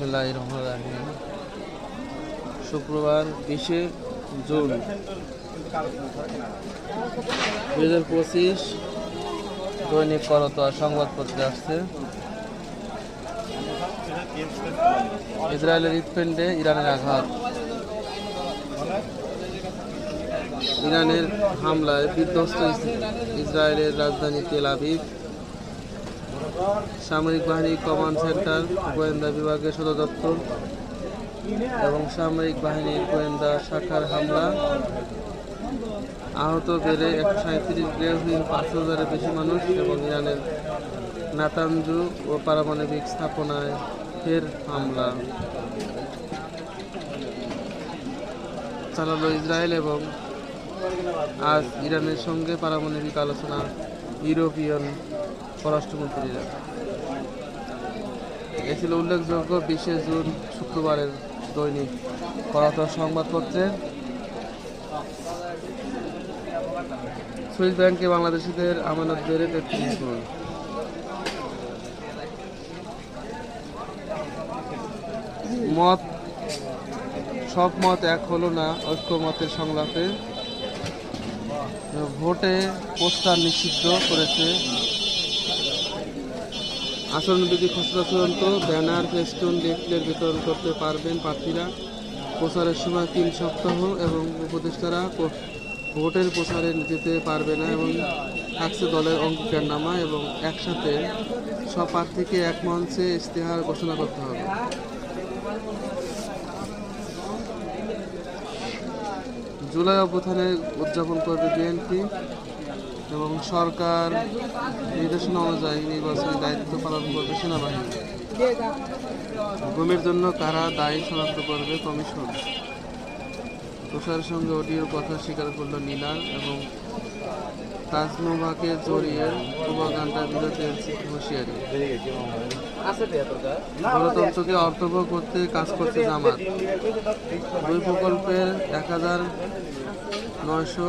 রহমান রাহিম। শুক্রবার বিশে জুন দুই হাজার পঁচিশ দৈনিক করতোয়া সংবাদপত্রে আসছে। ইসরায়েলের হৃৎপিণ্ডে ইরানের আঘাত। ইরানের হামলায় বিধ্বস্ত ইসরায়েলের রাজধানী তেল আবিব সামরিক বাহিনী কমান্ড সেন্টার গোয়েন্দা বিভাগের সদর দপ্তর এবং সামরিক বাহিনীর গোয়েন্দা শাখার হামলা। আহত বেড়ে একশো সাঁত্রিশ গৃহহীন পাঁচ হাজারের বেশি মানুষ এবং ইরানের নাতানজু ও পারমাণবিক স্থাপনায় ফের হামলা। চালালো ইসরায়েল এবং আজ ইরানের সঙ্গে পারমাণবিক আলোচনা ইউরোপিয়ান পররাষ্ট্রমন্ত্রীরা। এ ছিল উল্লেখযোগ্য বিশে জুন শুক্রবারের দৈনিক করাতর সংবাদপত্রের সুইস ব্যাংকে বাংলাদেশিদের আমানত বেড়ে তেত্রিশ গুণ। মত, সব মত এক হলো না, ঐক্যমতের সংলাপে। ভোটে পোস্টার নিষিদ্ধ করেছে আচরণবিধি খসড়া চূড়ান্ত ব্যানার, ফেস্টুন লিফলেট বিতরণ করতে পারবেন প্রার্থীরা। প্রচারের সময় তিন সপ্তাহ এবং উপদেষ্টারা ভোটের প্রচারে যেতে পারবে না এবং থাকছে দলের অঙ্গীকারনামা এবং একসাথে সব প্রার্থীকে এক মঞ্চে ইশতেহার ঘোষণা করতে হবে। জুলাই অভ্যুত্থানে উদযাপন করবে বিএনপি। এবং সরকার নির্দেশনা অনুযায়ী নির্বাচনী দায়িত্ব পালন করবে সেনাবাহিনী। গুমের জন্য কারা দায়ী শনাক্ত করবে কমিশন। তুষারের সঙ্গে অডিওর কথা স্বীকার করল নীলার এবং তাজনোভাকে জড়িয়ে প্রভাকাণ্ডার বিরুদ্ধে হুঁশিয়ারি। গণতন্ত্রকে অর্থবহ করতে কাজ করছে জামাত। দুই প্রকল্পের এক হাজার নয়শো